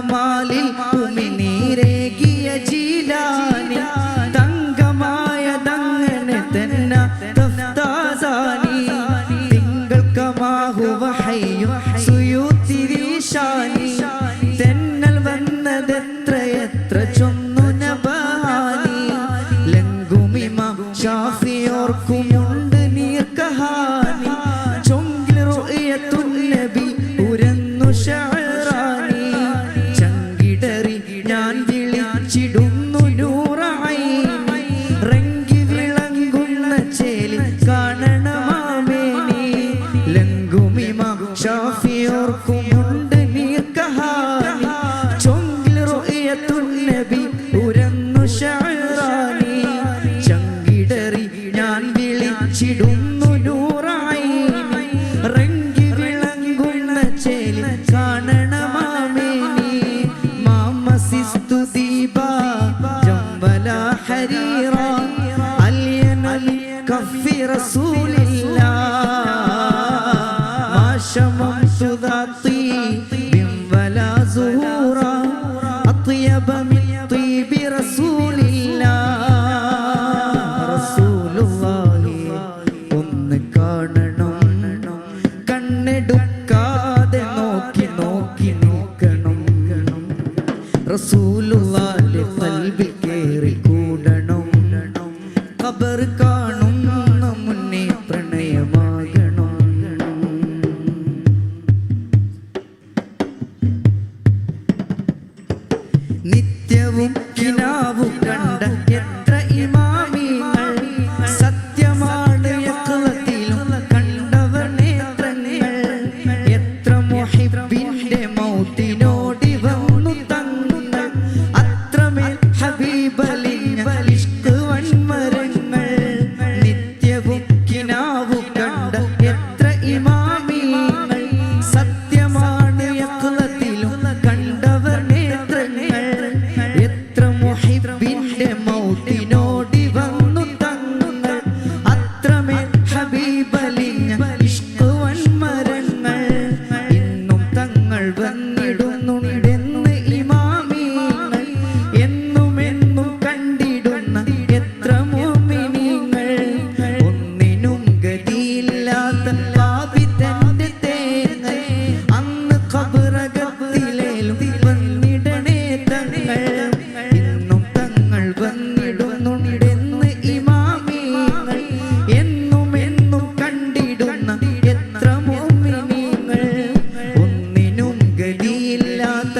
കമാലിൽ ഉമിനീരേകിയ ജീലാനി തങ്കമായതങ്ങനെ തന്നെ തഫ്താസാനി തിങ്കൾ കമാഹു ഹയ്യും സുയൂത്തിരീശാനി. തെന്നൽ വന്നതെത്ര എത്ര ചൊന്നു നബാനി ലങ്കുമിമ ഷാഫിയോർക്കുമുണ്ട് ഷാഫിയോർക്കുമുണ്ട് നീർക്കഹാനി. ചൊങ്കിൽ നബി ഞാൻ വിളങ്ങുന്ന ജംബല ഹരീറ. കഫി റസൂലില്ലാ. شممت ذا طيب ولا زهورا أطيب من طيب رسول الله رسول الله ഒന്ന് കാണണം കണ്ണെടുക്കാതെ നോക്കി നോക്കി നോക്കണം റസൂലുള്ളാന്റെ பூவின் கினாவும் ഗതിയില്ലാത്ത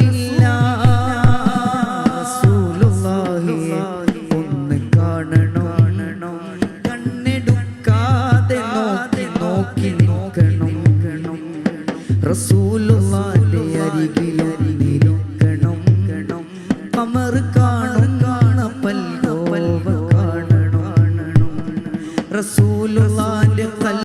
റസൂലുള്ളാന്റെ അരികിൽ നിൽക്കണം. കാണണം. റസൂൽ